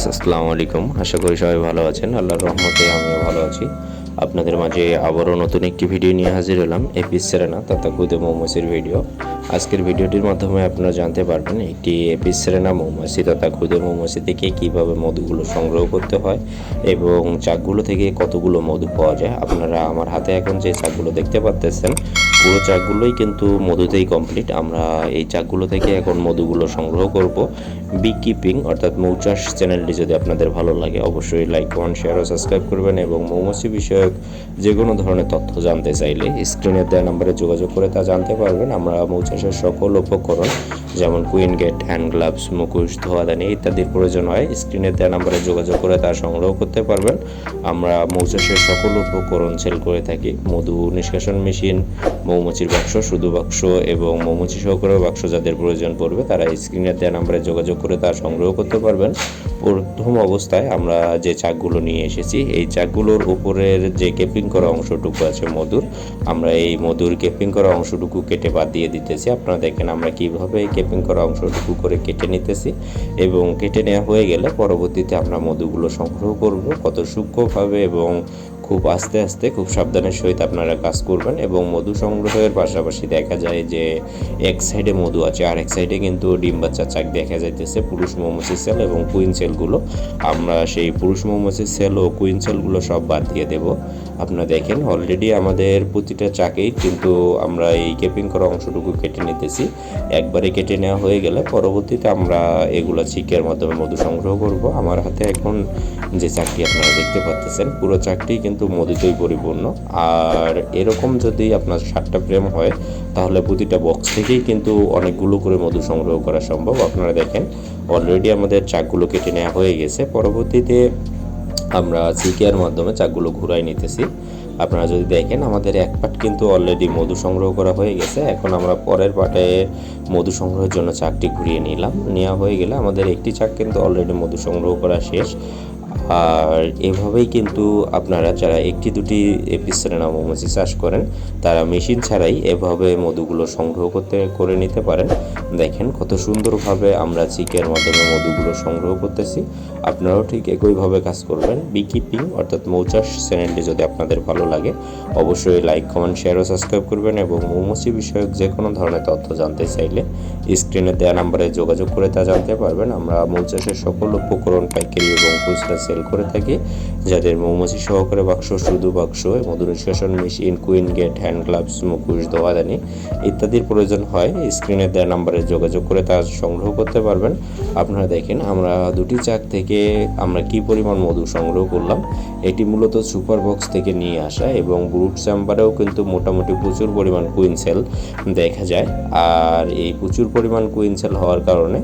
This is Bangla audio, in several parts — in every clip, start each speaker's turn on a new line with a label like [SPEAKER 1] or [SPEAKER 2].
[SPEAKER 1] ভিউয়ার্স, আসসালামু আলাইকুম। আশা করি সবাই ভালো আছেন। আল্লাহর রহমতে আমিও ভালো আছি। আপনাদের মাঝে আবারও নতুন একটি ভিডিও নিয়ে হাজির হলাম এপিস সেরেনা তথা খুদে মৌমাছির ভিডিও। আজকের ভিডিওটির মাধ্যমে আপনারা জানতে পারবেন একটি এপিস সেরেনা মৌমাছি তথা খুদে মৌমাছি থেকে কীভাবে মধুগুলো সংগ্রহ করতে হয় এবং চাকগুলো থেকে কতগুলো মধু পাওয়া যায়। আপনারা আমার হাতে এখন যে চাকগুলো দেখতে পাচ্তেছেন পুরো চাকগুলোই কিন্তু মধুতেই কমপ্লিট আমরা এই চাকগুলো থেকে এখন মধুগুলো সংগ্রহ করব। বি কিপিং অর্থাৎ মৌচাষ চ্যানেলটি যদি আপনাদের ভালো লাগে, অবশ্যই লাইক কমেন্ট শেয়ার ও সাবস্ক্রাইব করবেন এবং মৌমাছি বিষয়ক যে কোনো ধরনের তথ্য জানতে চাইলে স্ক্রিনের দেওয়া নাম্বারে যোগাযোগ করে তা জানতে পারবেন। আমরা মৌচাষের সকল উপকরণ যেমন কুইন গেট হ্যান্ড গ্লাভস মুখোশ, ধোয়াদানি ইত্যাদির প্রয়োজন হয় স্ক্রিনের দেওয়া নাম্বারে যোগাযোগ করে তা সংগ্রহ করতে পারবেন। আমরা মৌচাষের সকল উপকরণ সেল করে থাকি। মধু নিষ্কাশন মেশিন মৌমাছির বাক্স, শুধু বাক্স এবং মৌমাছি সহকারে বাক্স যাদের প্রয়োজন পড়বে, তারা স্ক্রিনের দেওয়া নাম্বারে যোগাযোগ করে তা সংগ্রহ করতে পারবেন। প্রথম অবস্থায় আমরা যে চাকগুলো নিয়ে এসেছি, এই চাকগুলোর উপরের যে কেপিং করা অংশটুকু আছে মধুর, আমরা এই মধুর কেপিং করা অংশটুকু কেটে বাদ দিয়ে দিতেছি। আপনারা দেখেন আমরা কীভাবে এই কেপিং করা অংশটুকু করে কেটে নিতেছি এবং কেটে নেওয়া হয়ে গেলে পরবর্তীতে আমরা মধুগুলো সংগ্রহ করব কত সূক্ষ্মভাবে এবং খুব আস্তে আস্তে, খুব সাবধানের সহিত আপনারা কাজ করবেন এবং মধু সংগ্রহের পাশাপাশি দেখা যায় যে এক সাইডে মধু আছে আর এক সাইডে কিন্তু ডিম বাচ্চা চাক দেখা যাইতেছে পুরুষ মৌমাছি সেল এবং কুইন সেলগুলো আমরা সেই পুরুষ মৌমাছি সেল ও কুইন সেলগুলো সব বাদ দিয়ে দেব। আপনারা দেখেন অলরেডি আমাদের প্রতিটা চাকেই কিন্তু আমরা এই কেপিং করা অংশটুকু কেটে নিতেছি। একবারে কেটে নেওয়া হয়ে গেলে পরবর্তীতে আমরা এগুলো চিকের মাধ্যমে মধু সংগ্রহ করব। আমার হাতে এখন যে চাকটি আপনারা দেখতে পাচ্ছেন পুরো চাকটি কিন্তু মধুতেই পরিপূর্ণ। আর এরকম যদি আপনার সাতটা ফ্রেম হয়, তাহলে প্রতিটা বক্স থেকেই কিন্তু অনেকগুলো করে মধু সংগ্রহ করা সম্ভব। আপনারা দেখেন অলরেডি আমাদের চাকগুলো কেটে নেওয়া হয়ে গেছে। পরবর্তীতে আমরা সিকের মাধ্যমে চাকগুলো ঘুরাই নিতেছি। আপনারা যদি দেখেন, আমাদের এক পাট কিন্তু অলরেডি মধু সংগ্রহ করা হয়ে গেছে। এখন আমরা পরের পাটে মধু সংগ্রহের জন্য চাকটি ঘুরিয়ে নিলাম। নেওয়া হয়ে গেলে আমাদের একটি চাক কিন্তু অলরেডি মধু সংগ্রহ করা শেষ। আর এভাবেই কিন্তু আপনারা যারা একটি দুটি এপিসেনা মৌমাছি চাষ করেন, তারা মেশিন ছাড়াই এভাবে মধুগুলো সংগ্রহ করতে, করে নিতে পারেন। দেখেন কত সুন্দরভাবে আমরা চিকের মাধ্যমে মধুগুলো সংগ্রহ করতেছি। আপনারাও ঠিক একইভাবে কাজ করবেন। বিকিপিং অর্থাৎ মৌচাষ চ্যানেলটি যদি আপনাদের ভালো লাগে, অবশ্যই লাইক কমেন্ট শেয়ার ও সাবস্ক্রাইব করবেন এবং মৌমাছি বিষয়ক যে কোনো ধরনের তথ্য জানতে চাইলে স্ক্রিনে দেওয়া নাম্বারে যোগাযোগ করে তা জানতে পারবেন। আমরা মৌচাষের সকল উপকরণ, পাইকারি এবং খুচরা সেল করে থাকি, যাদের মৌমাছি সহকারে বাক্স, শুধু বাক্স মধু নিষ্কাশন machine, queen gate, hand gloves, মুখোশ দোয়াদানি ইত্যাদির প্রয়োজন হয়। স্ক্রিনে দেওয়া নাম্বারে যোগাযোগ করে তা সংগ্রহ করতে পারবেন। আপনারা দেখেন, আমরা দুটি চাক থেকে আমরা কি পরিমাণ মধু সংগ্রহ করলাম, এটি মূলত সুপার বক্স থেকে নিয়ে আসা এবং ব্রুট চেম্বারেও কিন্তু মোটামুটি প্রচুর পরিমাণ কুইন সেল দেখা যায়। আর এই প্রচুর পরিমাণ কুইন সেল হওয়ার কারণে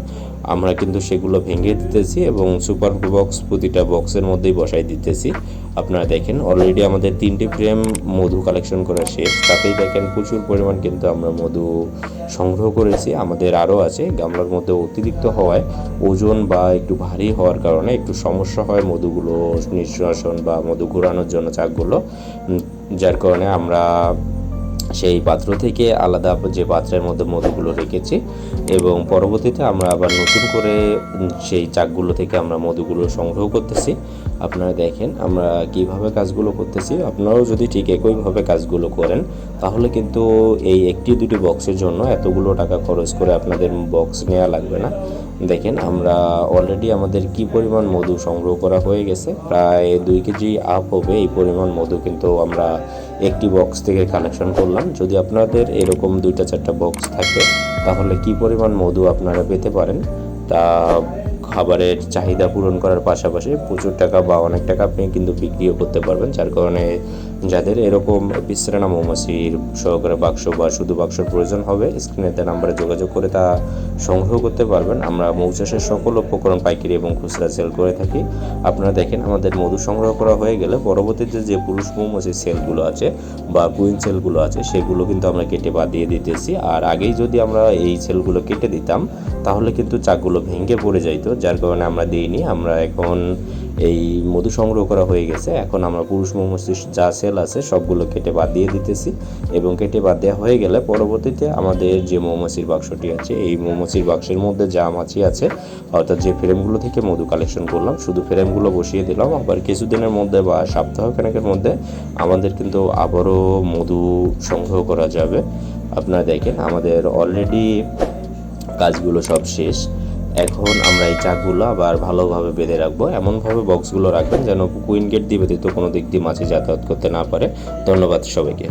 [SPEAKER 1] আমরা কিন্তু সেগুলো ভেঙে দিতেছি এবং সুপার বক্স প্রতিটা বক্সের মধ্যেই বসাই দিতেছি। আপনারা দেখেন অলরেডি আমাদের তিনটি ফ্রেম মধু কালেকশন করা শেষ। তাতেই দেখেন প্রচুর পরিমাণ কিন্তু আমরা মধু সংগ্রহ করেছি। আমাদের আরও আছে, গামলার মধ্যে অতিরিক্ত হওয়ায় ওজন বা একটু ভারী হওয়ার কারণে একটু সমস্যা হয় মধুগুলো নিঃশ্বাসন বা মধু ঘোরানোর জন্য চাকগুলো। যার কারণে আমরা সেই পাত্র থেকে আলাদা যে পাত্রের মধ্যে মধুগুলো রেখেছি এবং পরবর্তীতে আমরা আবার নতুন করে সেই চাকগুলো থেকে আমরা মধুগুলো সংগ্রহ করতেছি। আপনারা দেখেন আমরা কীভাবে কাজগুলো করতেছি। আপনারাও যদি ঠিক একইভাবে কাজগুলো করেন, তাহলে কিন্তু এই একটি দুটি বক্সের জন্য এতগুলো টাকা খরচ করে আপনাদের বক্স নেওয়া লাগবে না। দেখেন আমরা অলরেডি আমাদের কি পরিমাণ মধু সংগ্রহ করা হয়ে গেছে? প্রায় দুই কেজি আপ হবে। এই পরিমাণ মধু কিন্তু আমরা একটি বক্স থেকে কানেকশন করলাম। যদি আপনাদের এরকম দুইটা চারটা বক্স থাকে, তাহলে কি পরিমাণ মধু আপনারা পেতে পারেন? তা খাবারের চাহিদা পূরণ করার পাশাপাশি প্রচুর টাকা বা অনেক টাকা আপনি কিন্তু বিক্রিও করতে পারবেন, যার কারণে যাদের এরকম বিশ্রানা মৌমাছির সহকারে বাক্স বা শুধু বাক্সের প্রয়োজন হবে, স্ক্রিনে দেওয়া নাম্বারে যোগাযোগ করে তা সংগ্রহ করতে পারবেন। আমরা মৌচাষের সকল উপকরণ, পাইকারি এবং খুচরা সেল করে থাকি। আপনারা দেখেন, আমাদের মধু সংগ্রহ করা হয়ে গেলে পরবর্তীতে যে পুরুষ মৌমাছির সেলগুলো আছে বা কুইন সেলগুলো আছে, সেগুলো কিন্তু আমরা কেটে বাদ দিয়ে দিতেছি। আর আগেই যদি আমরা এই সেলগুলো কেটে দিতাম, তাহলে কিন্তু চাকগুলো ভেঙে পড়ে যাইতো যার কারণে আমরা দিইনি, আমরা এখন এই মধু সংগ্রহ করা হয়ে গেছে। এখন আমরা পুরুষ মৌমাছির যা সেল আছে সবগুলো কেটে বাদ দিয়ে দিতেছি এবং কেটে বাদ দেওয়া হয়ে গেলে পরবর্তীতে আমাদের যে মৌমাছির বাক্সটি আছে, এই মৌমাছির বাক্সের মধ্যে যা মাছি আছে, অর্থাৎ যে ফ্রেমগুলো থেকে মধু কালেকশন করলাম, শুধু ফ্রেমগুলো বসিয়ে দিলাম। আবার কিছুদিনের মধ্যে বা সপ্তাহখানেকের মধ্যে আমাদের কিন্তু আবারও মধু সংগ্রহ করা যাবে। আপনারা দেখেন, আমাদের অলরেডি কাজগুলো সব শেষ। এখন আমরা এই চাকগুলো আবার ভালোভাবে বেঁধে রাখব। এমনভাবে বক্সগুলো রাখবেন যেন কুইন গেট দিয়ে ব্যতীত কোনো দিক দিয়ে মাছে যাতায়াত করতে না পারে। ধন্যবাদ সবাইকে।